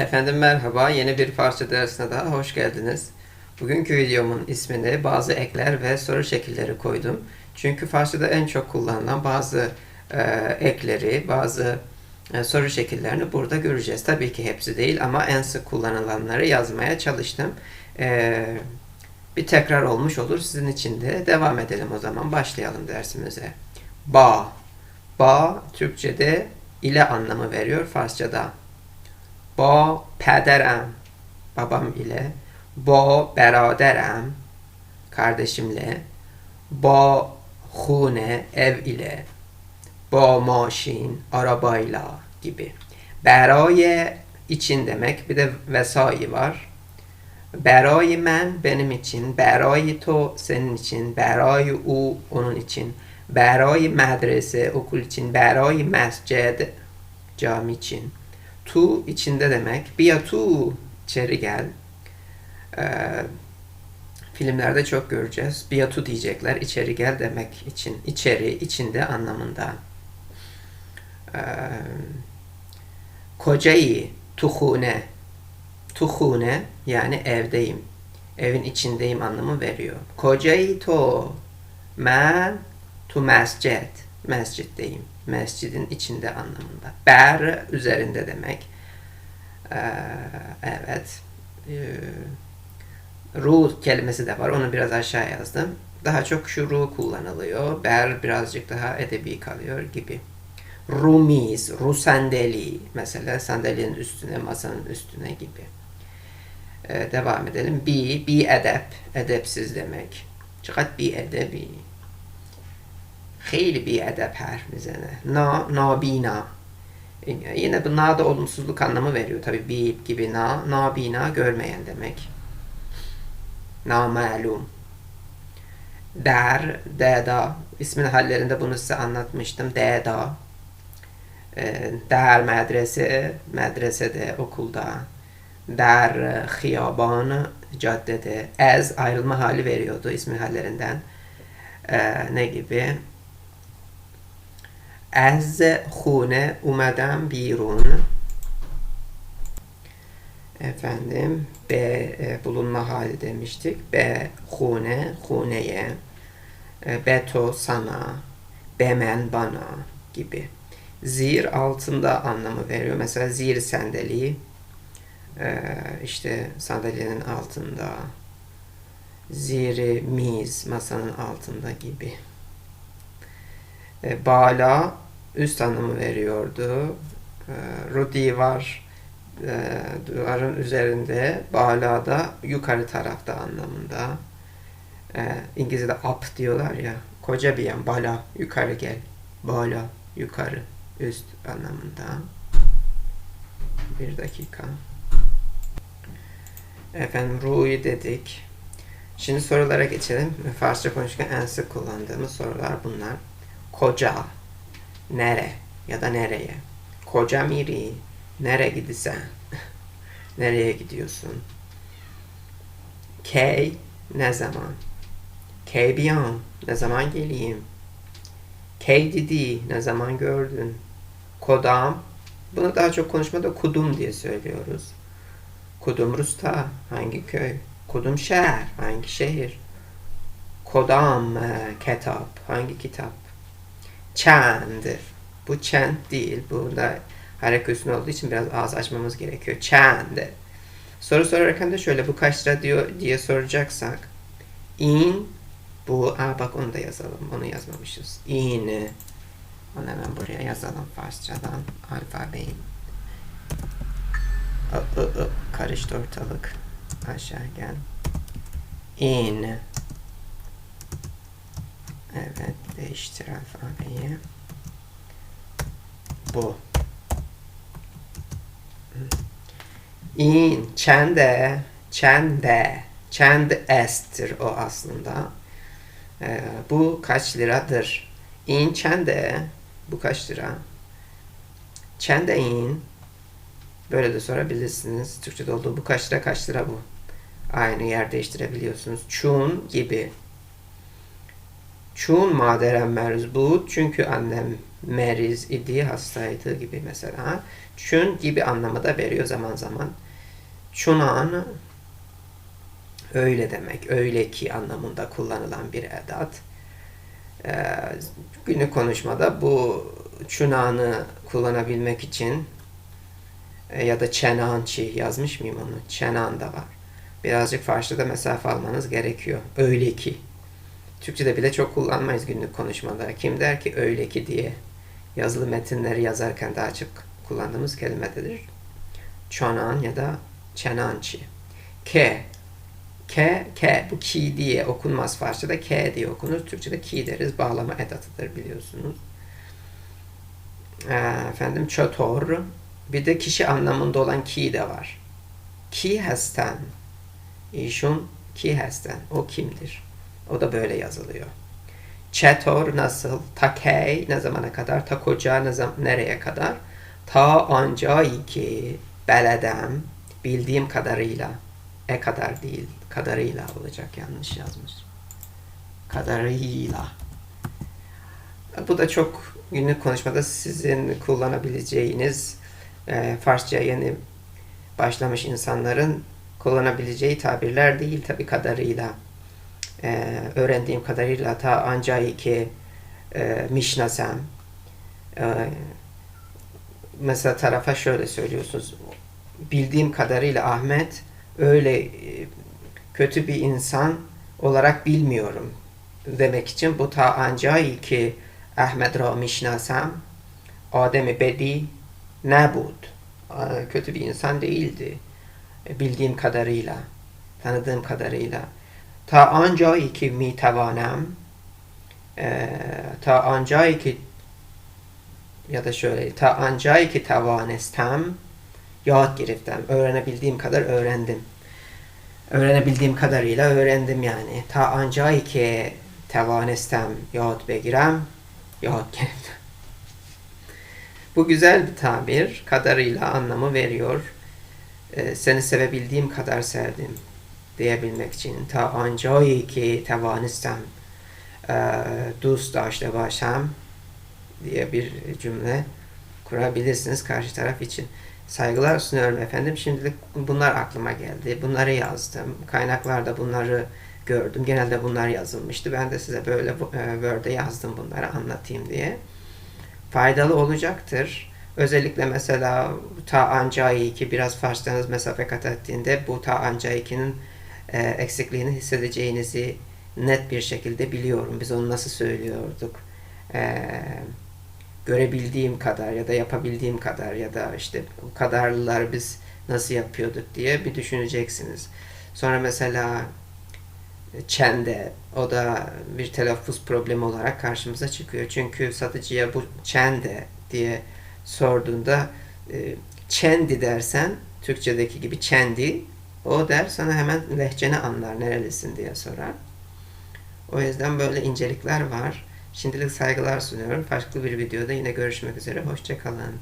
Efendim merhaba, yeni bir parça dersine daha hoş geldiniz. Bugünkü videomun ismini bazı ekler ve soru şekilleri koydum. Çünkü Farsçada en çok kullanılan bazı e, ekleri, bazı e, soru şekillerini burada göreceğiz. Tabii ki hepsi değil ama en sık kullanılanları yazmaya çalıştım. E, bir tekrar olmuş olur sizin için de. Devam edelim o zaman. Başlayalım dersimize. Ba. Ba Türkçe'de ile anlamı veriyor Farsçada. با pederem babam ile با برادرم kardeşimle با خونه ev ile با ماشین arabayla gibi. Beraya için demek. Bir de vesai var. Berای men benim için, berای to senin için, berای u onun için, berای medrese okul için, berای mescid cami için. Tu içinde demek. Biya tu içeri gel. Ee, filmlerde çok göreceğiz. Biya tu diyecekler. içeri gel demek için. İçeri, içinde anlamında. Ee, kocayı, tuhune. Tuhune yani evdeyim. Evin içindeyim anlamı veriyor. Kocayı to. Men tu mescid. Mesciddeyim. Mescidin içinde anlamında. Ber üzerinde demek. Ee, evet. Ee, ruh kelimesi de var. Onu biraz aşağı yazdım. Daha çok şu ruh kullanılıyor. Ber birazcık daha edebi kalıyor gibi. Rumiz, ru sandali mesela sandalyenin üstüne, masanın üstüne gibi. Ee, devam edelim. Bi, bi edep, edepsiz demek. Fakat bi edebi. خیلی بی edep harf میزنه na nabina yine bu na da olumsuzluk anlamı veriyor tabi bi gibi na nabina görmeyen demek namalum der deda ismin hallerinde bunu size anlatmıştım deda Ee, der medrese medresede okulda der e, hiyaban caddede ez ayrılma hali veriyordu ismi hallerinden Ee, ne gibi از خونه اومدم بیرون efendim B e, bulunma hali demiştik. B hune huneye e, beto sana bemen bana gibi. Zir altında anlamı veriyor. Mesela zir sandalye e, işte sandalyenin altında ziri miz masanın altında gibi. E, bala üst anlamı veriyordu. E, Rudi var e, duvarın üzerinde, bala da yukarı tarafta anlamında. E, İngilizce'de up diyorlar ya. Koca bir yan, bala, yukarı gel. Bala, yukarı, üst anlamında. Bir dakika. Efendim ruhi dedik. Şimdi sorulara geçelim. Farsça konuşurken en sık kullandığımız sorular bunlar. Koca, nere ya da nereye? Koca miri, nere gidisen? Nereye gidiyorsun? Key, ne zaman? Key biyan, ne zaman geleyim? Key didi, ne zaman gördün? Kodam, bunu daha çok konuşmada kudum diye söylüyoruz. Kudum Rusta, hangi köy? Kudum şehir, hangi şehir? Kodam e, kitap, hangi kitap? Çand. Bu çand değil. Burada hareket üstüne olduğu için biraz ağız açmamız gerekiyor. Çand. Soru sorarken de şöyle bu kaç lira diyor diye soracaksak in bu aa bak onu da yazalım. Onu yazmamışız. In. Onu hemen buraya yazalım Farsçadan. Alfabeyi. Karıştı ortalık. Aşağı gel. In. Evet, değiştir alfabeyi. Bu. İn, çende, çende, çend estir o aslında. Ee, bu kaç liradır? İn çende, bu kaç lira? Çende in. Böyle de sorabilirsiniz. Türkçe'de olduğu bu kaç lira kaç lira bu? Aynı yer değiştirebiliyorsunuz. Çun gibi. Çun maderem merzbut çünkü annem meriz idi, hastaydı gibi mesela. Çün gibi anlamı da veriyor zaman zaman. Çunan öyle demek, öyle ki anlamında kullanılan bir edat. Ee, günlük konuşmada bu çunanı kullanabilmek için e, ya da çenançi yazmış mıyım onu? Çenan da var. Birazcık Farsça'da mesafe almanız gerekiyor. Öyle ki. Türkçe'de bile çok kullanmayız günlük konuşmada. Kim der ki öyle ki diye yazılı metinleri yazarken daha çok kullandığımız kelimedir. Çonan ya da çenançi. Ke. Ke, ke. Bu ki diye okunmaz Farsça'da. Ke diye okunur. Türkçe'de ki deriz. Bağlama edatıdır biliyorsunuz. Ee, efendim çötor. Bir de kişi anlamında olan ki de var. Ki hesten. İşun ki hesten. O kimdir? O da böyle yazılıyor. Çetor nasıl? Takey ne zamana kadar? Ta koca ne zam nereye kadar? Ta ancayı ki beledem bildiğim kadarıyla e kadar değil kadarıyla olacak yanlış yazmış. Kadarıyla. Bu da çok günlük konuşmada sizin kullanabileceğiniz e, Farsça yeni başlamış insanların kullanabileceği tabirler değil tabi kadarıyla. E, öğrendiğim kadarıyla ta ancayı ki e, mişnasem e, mesela tarafa şöyle söylüyorsunuz. Bildiğim kadarıyla Ahmet öyle e, kötü bir insan olarak bilmiyorum demek için bu ta ancayı ki Ahmet ra mişnasem Adem'i bedi nebud e, kötü bir insan değildi. Bildiğim kadarıyla tanıdığım kadarıyla ancayı ki mi tavanam e, ta ancayı ki ya da şöyle ta ancayı ki tavanestem yahut giriftem öğrenebildiğim kadar öğrendim. Öğrenebildiğim kadarıyla öğrendim yani. Ta ancayı ki tavanestem yahut begirem yahut giriftem bu güzel bir tabir kadarıyla anlamı veriyor. E, seni sevebildiğim kadar sevdim diyebilmek için ta ancayı ki tavanistem e, dost daşta başam diye bir cümle kurabilirsiniz karşı taraf için. Saygılar sunuyorum efendim. Şimdilik bunlar aklıma geldi. Bunları yazdım. Kaynaklarda bunları gördüm. Genelde bunlar yazılmıştı. Ben de size böyle e, Word'e yazdım bunları anlatayım diye. Faydalı olacaktır. Özellikle mesela ta ancayı ki biraz Farsçanız mesafe kat ettiğinde bu ta ancayı'nın e, eksikliğini hissedeceğinizi net bir şekilde biliyorum. Biz onu nasıl söylüyorduk? E, görebildiğim kadar ya da yapabildiğim kadar ya da işte bu kadarlılar biz nasıl yapıyorduk diye bir düşüneceksiniz. Sonra mesela çende o da bir telaffuz problemi olarak karşımıza çıkıyor. Çünkü satıcıya bu çende diye sorduğunda e, çendi dersen Türkçedeki gibi çendi o der sana hemen lehçeni anlar nerelisin diye sorar. O yüzden böyle incelikler var. Şimdilik saygılar sunuyorum. Farklı bir videoda yine görüşmek üzere. Hoşçakalın.